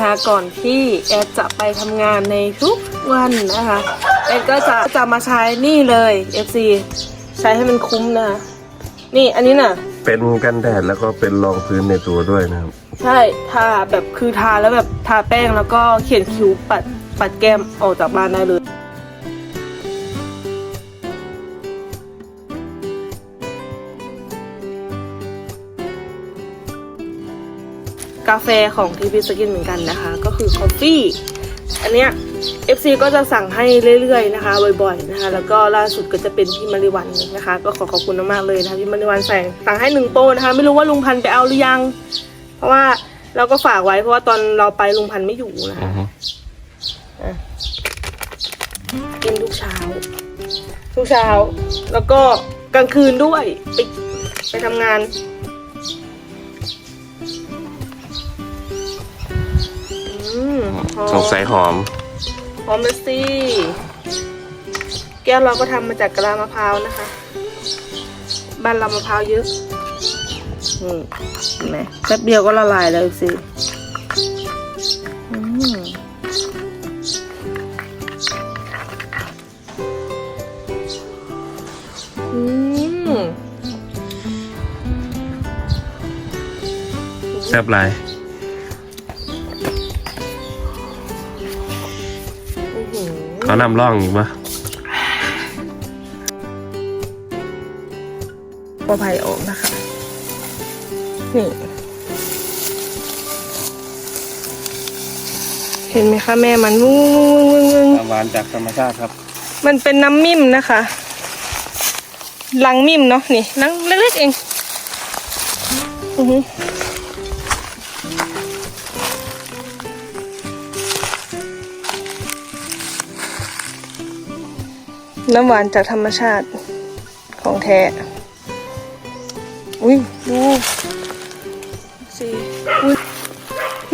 นะคะก่อนที่แอดจะไปทำงานในทุกวันนะคะแอดก็จะจะมาใช้นี่เลย FC ใช้ให้มันคุ้มนะคะนี่อันนี้น่ะ เป็นกันแดดแล้วก็เป็นรองพื้นในตัวด้วยนะครับใช่ทาแบบคือทาแล้วแบบทาแป้งแล้วก็เขียนคิ้วปัดปัดแก้มออกจากบ้านได้เลย กาแฟของทีพีสกินเหมือนกันนะคะ ก็คือคอฟฟี่อันเนี้ย FC ก็จะสั่งให้เรื่อยๆนะคะบ่อยๆนะคะ แล้วก็ล่าสุดก็จะเป็นพี่มาริวันนะคะ ก็ขอขอบคุณมากๆเลยนะคะพี่มาริวันสั่งสั่งให้หนึ่งโป้นะคะ ไม่รู้ว่าลุงพันธุ์ไปเอาหรือยัง เพราะว่าเราก็ฝากไว้เพราะว่าตอนเราไปลุงพันธุ์ไม่อยู่นะคะอะกินทุกเช้า ทุกเช้า แล้วก็กลางคืนด้วยไปไปทำงาน สงสัยหอม หอมเลยสิแก้วเราก็ทำมาจากกะลามะพร้าวนะคะ บ้านเรามะพร้าวเยอะนี่เห็นไหมแป๊บเดียวก็ละลายแล้วสิอืมอืมแซ่บหลาย หือเขานำร่องอีกปะปลอภัยออกนะคะ นี่ เห็นไหมคะแม่มันวุ้งวุ้งวุ้งวุ้งวุ้งหวานจากธรรมชาติครับ มันเป็นน้ำมิ่มนะคะลังมิ่มเนาะนี่นังเล็กๆเอง อือหือ น้ำหวานจากธรรมชาติของแท้ อุ้ยดูสิอุ้ย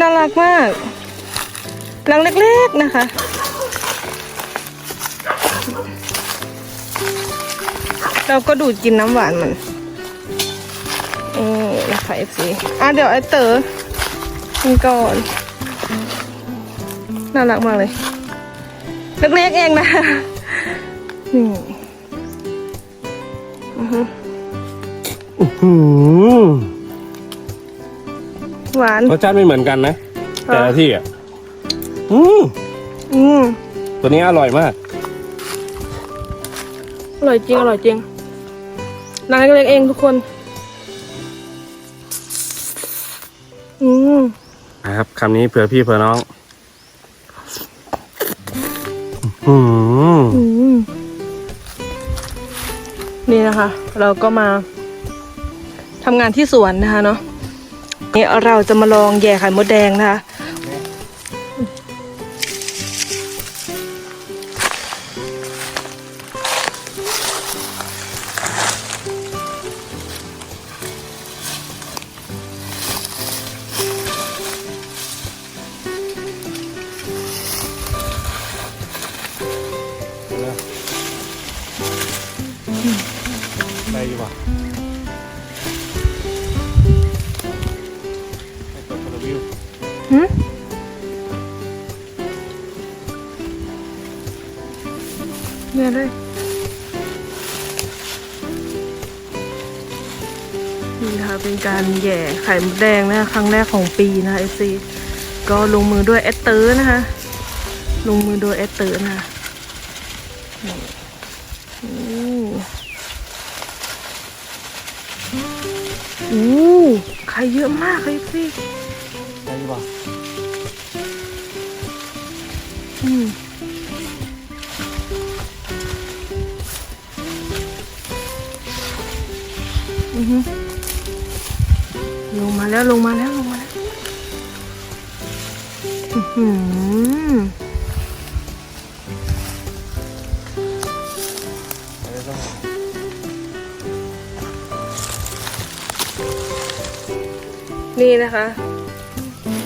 น่ารักมากลังเล็กๆนะคะ เราก็ดูดกินน้ำหวานมันเออนะคะ FC อะเดี๋ยวไอ้เต๋อกินก่อน น่ารักมากเลย เล็กๆเองนะ นี่อือฮึหืมหวาน รสชาติไม่เหมือนกันนะแต่ละที่อะอืมอืมตัวนี้อร่อยมาก อร่อยจริง อร่อยจริงร้านเล็กๆเองทุกคน อืมนะครับคำนี้เผื่อพี่เผื่อน้อง อืมอืม นี่นะคะ เราก็มาทำงานที่สวนนะคะเนาะนี่เราจะมาลองแย่ไข่มดแดงนะคะ ได้อยู่ป่ะให้กดรีวิวหืมเนี่ยเลยนี่นะคะเป็นการแหย่ไข่มดแดงนะคะครั้งแรกของปีนะคะเอซีก็ลงมือด้วยเอสเตอร์นะคะ ลงมือโดยเอสเตอร์นะคะนี่อืม อู้ไข่เยอะมากเลยสิได้อยู่ป่ะอืมอือฮึลงมาแล้วลงมาแล้วลงมาแล้ว อื้อ นี่นะคะ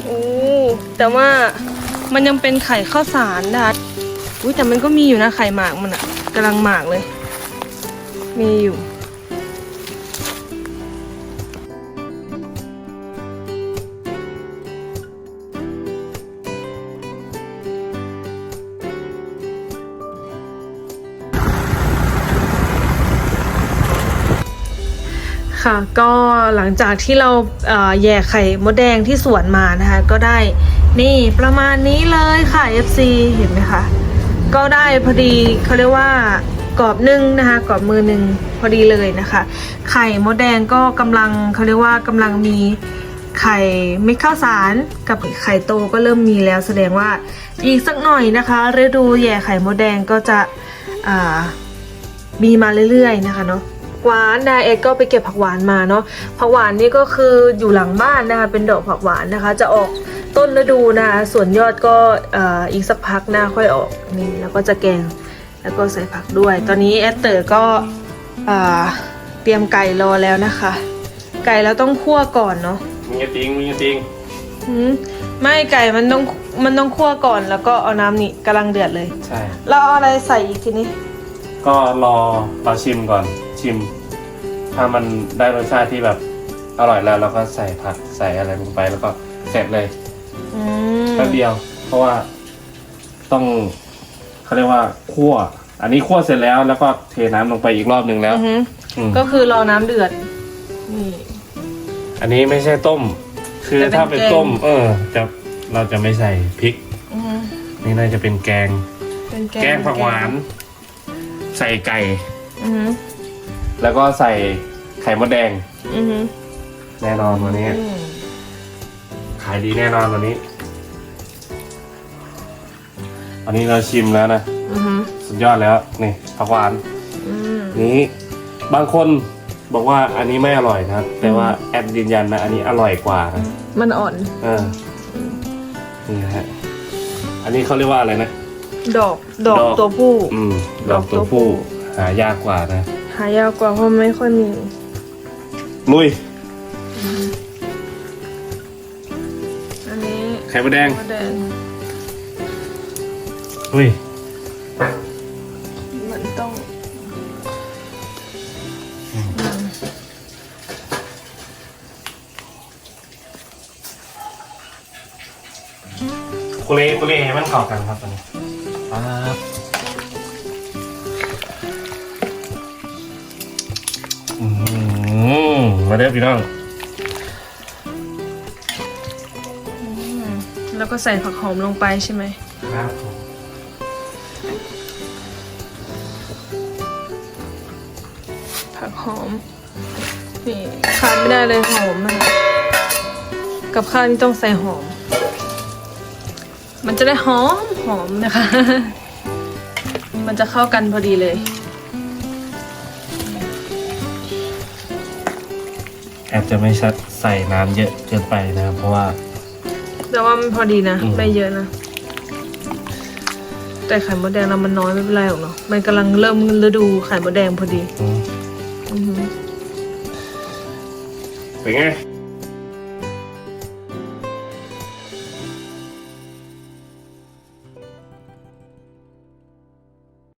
โอ้ แต่ว่ามันยังเป็นไข่ข้าวสารนะคะอุ้ยแต่มันก็มีอยู่นะไข่หมากมันอะกำลังหมากเลย มีอยู่ ค่ะก็หลังจากที่เราแย่ไข่มดแดงที่สวนมานะคะ ก็ได้นี่ประมาณนี้เลยค่ะ FC เห็นไหมคะก็ได้พอดีเขาเรียกว่ากรอบนึ่งนะคะกรอบมือหนึ่งพอดีเลยนะคะ ไข่มดแดงก็กำลังเขาเรียกว่ากำลังมีไข่เม็ดข้าวสารกับไข่โตก็เริ่มมีแล้วแสดงว่าอีกสักหน่อยนะคะฤดูแย่ไข่มดแดงก็จะมีมาเรื่อยๆนะคะเนาะ หวานนายเอกก็ไปเก็บผักหวานมาเนาะผักหวานนี่ก็คืออยู่หลังบ้านนะคะเป็นดอกผักหวานนะคะ จะออกต้นฤดูนะคะส่วนยอดก็เอ่ออีกสักพักหน้าค่อยออกนี่แล้วก็จะแกงแล้วก็ใส่ผักด้วย ตอนนี้แอดเตอร์ก็อ่าเตรียมไก่รอแล้วนะคะ ไก่เราต้องคั่วก่อนเนาะมีกระติงมีกระติงหืมไม่ไก่มันต้องมันต้องคั่วก่อนแล้วก็เอาน้ำนี่กำลังเดือดเลย ใช่ เราเอาอะไรใส่อีกทีนี้ ก็รอเราชิมก่อน ชิม ถ้ามันได้รสชาติที่แบบอร่อยแล้วเราก็ใส่ผักใส่อะไรลงไปแล้วก็เสร็จเลยอืมแป๊บเดียว เพราะว่าต้องเขาเรียกว่าคั่ว อันนี้คั่วเสร็จแล้วแล้วก็เทน้ำลงไปอีกรอบหนึ่งแล้ว อือฮึอืม ก็คือรอน้ำเดือด นี่ อันนี้ไม่ใช่ต้ม คือจะเป็นถ้าเป็นแกงต้ม เออ จะเราจะไม่ใส่พริก อือฮึนี่น่าจะเป็นแกง เป็นแกงแกงผักหวาน ใส่ไก่ อือฮึ แล้วก็ใส่ไข่มดแดง อือฮึแน่นอนวันนี้ อืมขายดีแน่นอนวันนี้วันนี้เราชิมแล้วนะ อือฮึสุดยอดแล้ว นี่ผักหวาน อืมนี้บางคนบอกว่าอันนี้ไม่อร่อยนะครับ แต่ว่าแอดยืนยันนะ อันนี้อร่อยกว่านะมันอ่อน เออนี่นะฮะอันนี้เขาเรียกว่าอะไรนะ ดอก ดอกดอก ตัวผู้ อืมดอกตัวผู้หายากกว่านะหายากกว่าเพราะไม่ค่อยมี ลุย อันนี้ไข่มดแดง มะแดงลุย มันต้องคุเรคุเรให้มันเข้ากันครับตอนนี้ปั๊บ มาเด้อพี่น้อง แล้วก็ใส่ผักหอมลงไปใช่ไหมครับผมผักหอม นี่ขาดไม่ได้เลยหอมนะคะกับข้าวนี่ต้องใส่หอม มันจะได้หอมหอมนะคะ มันจะเข้ากันพอดีเลย แอบจะไม่ชัดใส่น้ำเยอะเกินไปนะครับ เพราะว่า แต่ว่ามันพอดีนะ อืม ไม่เยอะนะ แต่ไข่มดแดงเรามันน้อยไม่เป็นไรหรอกเนาะมันกำลังเริ่มฤดูไข่มดแดงพอดีอืมอือหือเป็นไง